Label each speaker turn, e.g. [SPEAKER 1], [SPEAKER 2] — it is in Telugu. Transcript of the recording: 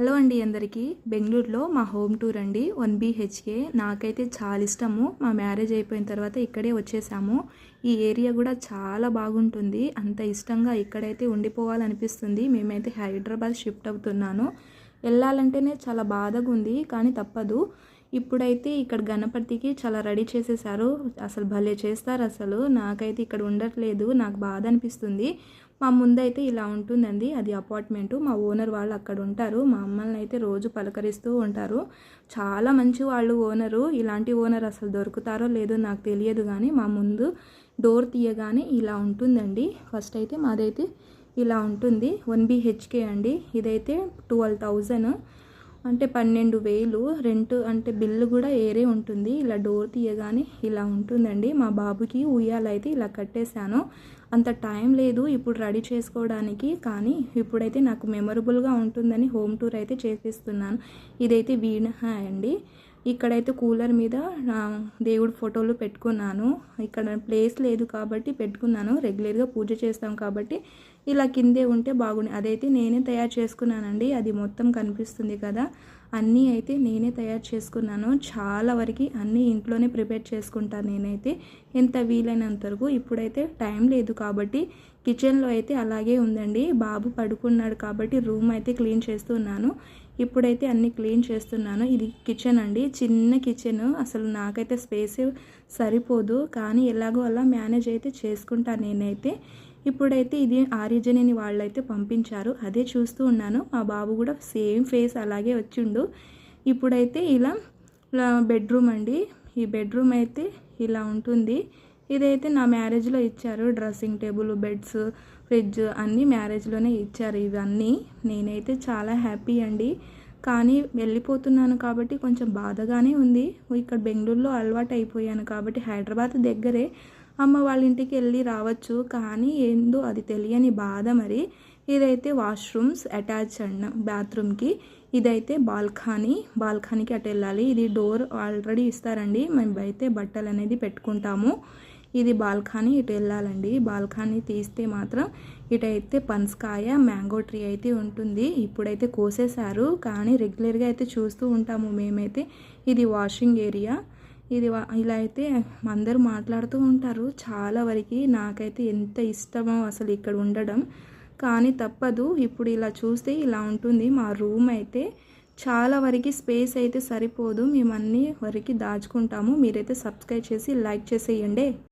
[SPEAKER 1] హలో అండి అందరికీ. బెంగళూరులో మా హోమ్ టూర్ అండి. One BHK. నాకైతే చాలా ఇష్టము. మా మ్యారేజ్ అయిపోయిన తర్వాత ఇక్కడే వచ్చేసాము. ఈ ఏరియా కూడా చాలా బాగుంటుంది. అంత ఇష్టంగా ఇక్కడైతే ఉండిపోవాలనిపిస్తుంది. మేమైతే హైదరాబాద్ షిఫ్ట్ అవుతున్నాను. వెళ్ళాలంటేనే చాలా బాధగా ఉంది కానీ తప్పదు. ఇప్పుడైతే ఇక్కడ గణపతికి చాలా రెడీ చేసేసారు. అసలు భలే చేస్తారు అసలు. నాకైతే ఇక్కడ ఉండట్లేదు. నాకు బాధ అనిపిస్తుంది. మా ముందైతే ఇలా ఉంటుందండి. అది అపార్ట్మెంటు. మా ఓనర్ వాళ్ళు అక్కడ ఉంటారు. మా అమ్మల్ని అయితే రోజు పలకరిస్తూ ఉంటారు. చాలా మంచి వాళ్ళు ఓనరు. ఇలాంటి ఓనర్ అసలు దొరుకుతారో లేదో నాకు తెలియదు కానీ మా ముందు డోర్ తీయగానే ఇలా ఉంటుందండి. ఫస్ట్ అయితే మాదైతే ఇలా ఉంటుంది. వన్ బిహెచ్కే అండి. ఇదైతే ట్వెల్వ్ థౌజండ్. అంటే పన్నెండు వేలు రెంట్ అంటే బిల్లు కూడా ఏరే ఉంటుంది. ఇలా డోర్ తీయగానే ఇలా ఉంటుందండి. మా బాబుకి ఉయ్యాలైతే ఇలా కట్టేశాను. అంత టైం లేదు ఇప్పుడు రెడీ చేసుకోవడానికి కానీ ఇప్పుడైతే నాకు మెమొరబుల్గా ఉంటుందని హోమ్ టూర్ అయితే చేపిస్తున్నాను. ఇదైతే వీణ అండి. ఇక్కడైతే కూలర్ మీద దేవుడి ఫోటోలు పెట్టుకున్నాను. ఇక్కడ ప్లేస్ లేదు కాబట్టి పెట్టుకున్నాను. రెగ్యులర్గా పూజ చేస్తాం కాబట్టి ఇలా కిందే ఉంటే బాగుంది అదైతే నేనే తయారు చేసుకున్నానండి. అది మొత్తం కనిపిస్తుంది కదా. అన్నీ అయితే నేనే తయారు చేసుకున్నాను. చాలా వరకు అన్నీ ఇంట్లోనే ప్రిపేర్ చేసుకుంటాను నేనైతే. ఎంత వీలైనంత వరకు. ఇప్పుడైతే టైం లేదు కాబట్టి కిచెన్లో అయితే అలాగే ఉందండి. బాబు పడుకున్నాడు కాబట్టి రూమ్ అయితే క్లీన్ చేస్తున్నాను. ఇప్పుడైతే అన్నీ క్లీన్ చేస్తున్నాను. ఇది కిచెన్ అండి. చిన్న కిచెన్. అసలు నాకైతే స్పేస్ సరిపోదు. కానీ ఎలాగో అలా మేనేజ్ అయితే చేసుకుంటాను నేనైతే. ఇప్పుడైతే ఇది ఆరిజనని వాళ్ళైతే పంపించారు. అదే చూస్తూ ఉన్నాను. మా బాబు కూడా సేమ్ ఫేస్ అలాగే వచ్చిండు. ఇప్పుడైతే ఇలా బెడ్రూమ్ అండి. ఈ బెడ్రూమ్ అయితే ఇలా ఉంటుంది. ఇదైతే నా మ్యారేజ్లో ఇచ్చారు. డ్రెస్సింగ్ టేబుల్ బెడ్స్ ఫ్రిడ్జ్ అన్నీ మ్యారేజ్లోనే ఇచ్చారు ఇవన్నీ. నేనైతే చాలా హ్యాపీ అండి. కానీ వెళ్ళిపోతున్నాను కాబట్టి కొంచెం బాధగానే ఉంది. ఇక్కడ బెంగళూరులో అలవాటు అయిపోయాను కాబట్టి హైదరాబాద్ దగ్గరే అమ్మ వాళ్ళ ఇంటికి వెళ్ళి రావచ్చు కానీ ఏందో అది తెలియని బాధ మరి. ఇదైతే వాష్రూమ్స్ అటాచ్ అండ్ బాత్రూమ్కి. ఇదైతే బాల్కనీ బాల్కనీకి అటు వెళ్ళాలి. ఇది డోర్ ఆల్రెడీ ఇస్తారండి. మేము అయితే బట్టలు అనేది పెట్టుకుంటాము. ఇది బాల్కనీ ఇటు వెళ్ళాలండి. బాల్కనీ తీస్తే మాత్రం ఇటైతే పనసకాయ మ్యాంగో ట్రీ అయితే ఉంటుంది. ఇప్పుడైతే కోసేశారు కానీ రెగ్యులర్గా అయితే చూస్తూ ఉంటాము మేమైతే. ఇది వాషింగ్ ఏరియా. ఇది ఇలా అయితే అందరూ మాట్లాడుతూ ఉంటారు. చాలా వరకు నాకైతే ఎంత ఇష్టమో అసలు ఇక్కడ ఉండడం. కానీ తప్పదు. ఇప్పుడు ఇలా చూస్తే ఇలా ఉంటుంది. మా రూమ్ అయితే చాలా వరకు స్పేస్ అయితే సరిపోదు. మేము అన్ని వరకు దాచుకుంటాము. మీరైతే సబ్స్క్రైబ్ చేసి లైక్ చేసేయండి.